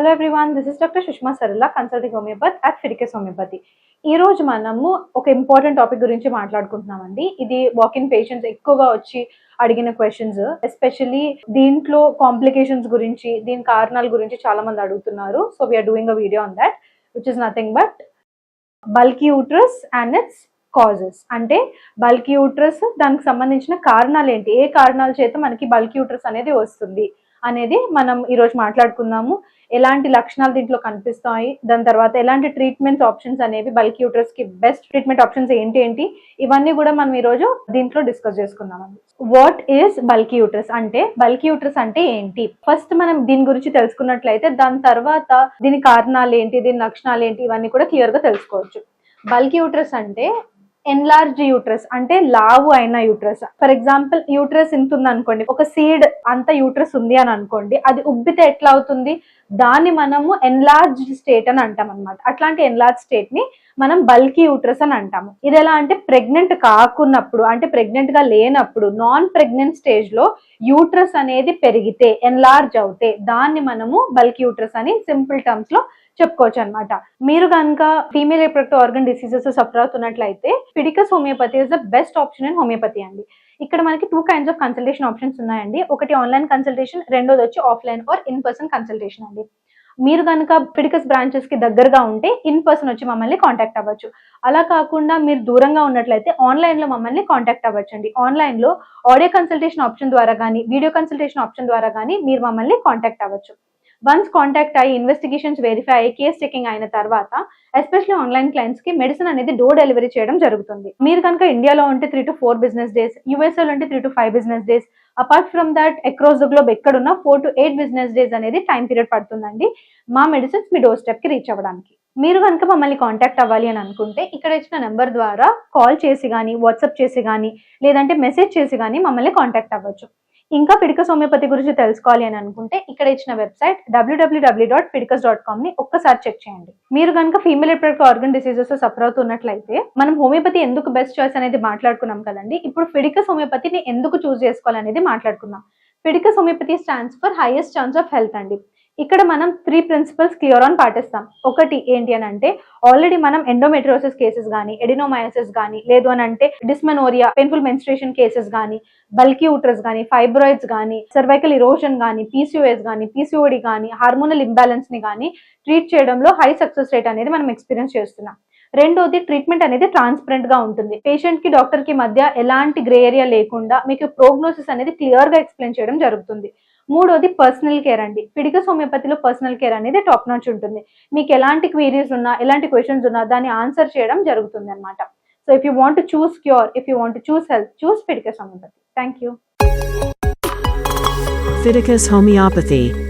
Hello everyone this is doctor Sushma Sarala consulting homeopathy at Fiticus homeopathy ఈ రోజు మనము ఒక ఇంపార్టెంట్ టాపిక్ గురించి మాట్లాడుకుంటున్నామండి. ఇది వాకిన్ పేషెంట్స్ ఎక్కువగా వచ్చి అడిగిన క్వశ్చన్స్ ఎస్పెషల్లీ దీంట్లో కాంప్లికేషన్స్ గురించి దీని కారణాల గురించి చాలా మంది అడుగుతున్నారు so we are doing a video on that which is nothing but bulky uterus and its causes అంటే బల్కీ యూట్రస్ దానికి సంబంధించిన కారణాలు ఏంటి? ఏ కారణాల చేత మనకి బల్కీ యూట్రస్ అనేది వస్తుంది? అనేది మనం ఈరోజు మాట్లాడుకుందాము. ఎలాంటి లక్షణాలు దీంట్లో కనిపిస్తాయి? దాని తర్వాత ఎలాంటి ట్రీట్మెంట్ ఆప్షన్స్ అనేవి బల్క్ యూట్రస్కి బెస్ట్ ట్రీట్మెంట్ ఆప్షన్స్ ఏంటి ఏంటి? ఇవన్నీ కూడా మనం ఈరోజు దీంట్లో డిస్కస్ చేసుకుందాం వాట్ ఈస్ బల్క్ యూట్రస్ అంటే బల్క్ యూట్రస్ అంటే ఏంటి? ఫస్ట్ మనం దీని గురించి తెలుసుకున్నట్లయితే దాని తర్వాత దీని కారణాలు ఏంటి దీని లక్షణాలు ఏంటి ఇవన్నీ కూడా క్లియర్గా తెలుసుకోవచ్చు. బల్క్ యూట్రస్ అంటే ఎన్లార్జ్ యూట్రస్ అంటే లావు అయిన యూట్రస్ ఫర్ ఎగ్జాంపుల్ యూట్రస్ ఇంత ఉంది అనుకోండి ఒక సీడ్ అంత యూట్రస్ ఉంది అని అనుకోండి అది ఉబ్బితే ఎట్లా అవుతుంది? దాన్ని మనము ఎన్లార్జ్ స్టేట్ అని అంటాం అనమాట అట్లాంటి ఎన్లార్జ్ స్టేట్ని మనం బల్కీ యూట్రస్ అని అంటాము. ఇది ఎలా అంటే ప్రెగ్నెంట్ కాకున్నప్పుడు అంటే ప్రెగ్నెంట్గా లేనప్పుడు నాన్ ప్రెగ్నెంట్ స్టేజ్లో యూట్రస్ అనేది పెరిగితే ఎన్లార్జ్ అవుతే దాన్ని మనము బల్కీ యూట్రస్ అని సింపుల్ టర్మ్స్లో చెప్పుకోవచ్చు అనమాట మీరు కనుక female reproductive organ diseases suffer అవుతున్నట్లయితే Fiticus homeopathy is the best option in homeopathy అండి. ఇక్కడ మనకి two kinds of consultation options ఉన్నాయండి. ఒకటి ఆన్లైన్ కన్సల్టేషన్ రెండోది వచ్చి offline or in person consultation అండి. మీరు కనుక పిడికస్ బ్రాంచెస్కి దగ్గరగా ఉంటే ఇన్ పర్సన్ వచ్చి మమ్మల్ని కాంటాక్ట్ అవ్వచ్చు. అలా కాకుండా మీరు దూరంగా ఉన్నట్లయితే ఆన్లైన్లో మమ్మల్ని కాంటాక్ట్ అవ్వచ్చు అండి ఆన్లైన్లో ఆడియో కన్సల్టేషన్ ఆప్షన్ ద్వారా కానీ వీడియో కన్సల్టేషన్ ఆప్షన్ ద్వారా కానీ మీరు మమ్మల్ని కాంటాక్ట్ అవ్వచ్చు. వన్స్ కాంటాక్ట్ అయ్యి ఇన్వెస్టిగేషన్స్ వెరిఫై అయ్యి కేస్ చెకింగ్ అయిన తర్వాత ఎస్పెషల్లీ ఆన్లైన్ క్లయింట్స్కి మెడిసిన్ అనేది డోర్ డెలివరీ చేయడం జరుగుతుంది. మీరు కనుక ఇండియాలో ఉంటే three to four business days USA లో ఉంటే three to five business days apart from that across the globe ఎక్కడున్నా four to eight business days అనేది టైం పీరియడ్ పడుతుందండి. మా మెడిసిన్స్ మీ డోర్ స్టెప్కి రీచ్ అవ్వడానికి. మీరు కనుక మమ్మల్ని కాంటాక్ట్ అవ్వాలి అని అనుకుంటే ఇక్కడ ఇచ్చిన నెంబర్ ద్వారా కాల్ చేసి కానీ వాట్సాప్ చేసి కానీ లేదంటే మెసేజ్ చేసి కానీ మమ్మల్ని కాంటాక్ట్ అవ్వచ్చు. ఇంకా పిడికస్ హోమియోపతి గురించి తెలుసుకోవాలి అని అనుకుంటే ఇక్కడ ఇచ్చిన వెబ్సైట్ డబ్ల్యూడబ్ల్యూడబ్ల్యూ డాట్ పిడికస్ డాట్ కామ్ని ఒక్కసారి చెక్ చేయండి. మీరు కనుక female reproductive organ diseases suffer అవుతున్నట్లయితే మనం హోమియోపతి ఎందుకు బెస్ట్ చాయిస్ అనేది మాట్లాడుకున్నాం కదండి? ఇప్పుడు ఫిడికస్ హోమియోపతిని ఎందుకు చూస్ చేసుకోవాలనేది మాట్లాడుకుందాం. Fiticus homeopathy stands for highest chance of health అండి. ఇక్కడ మనం త్రీ ప్రిన్సిపల్స్ క్లియర్ ఆన్ పాటిస్తాం. ఒకటి ఏంటి అని అంటే ఆల్రెడీ మనం ఎండోమెట్రోసిస్ కేసెస్ కానీ ఎడినోమయాసిస్ కానీ లేదు అని అంటే డిస్మెనోరియా పెయిన్ఫుల్ మెన్స్ట్రేషన్ కేసెస్ కానీ బల్కీ యూట్రస్ కానీ ఫైబ్రాయిడ్స్ కానీ సర్వైకల్ ఇరోషన్ కానీ పీసీఓఎస్ కానీ పీసీఓడి కానీ హార్మోనల్ ఇంబ్యాలెన్స్ని కానీ ట్రీట్ చేయడంలో హై సక్సెస్ రేట్ అనేది మనం ఎక్స్పీరియన్స్ చేస్తున్నాం. రెండోది ట్రీట్మెంట్ అనేది ట్రాన్స్పరెంట్గా ఉంటుంది. పేషెంట్కి డాక్టర్కి మధ్య ఎలాంటి గ్రే ఏరియా లేకుండా మీకు ప్రోగ్నోసిస్ అనేది క్లియర్గా ఎక్స్ప్లెయిన్ చేయడం జరుగుతుంది. మూడోది పర్సనల్ కేర్ అండి. పిడికస్ హోమియోపతిలో పర్సనల్ కేర్ అనేది టాప్ నాచ్ ఉంటుంది. మీకు ఎలాంటి క్వీరీస్ ఉన్నా ఎలాంటి క్వశ్చన్స్ ఉన్నా దాన్ని ఆన్సర్ చేయడం జరుగుతుంది అనమాట so if you want choose cure if you want choose health choose Fiticus homeopathy thank you Fiticus Homeopathy.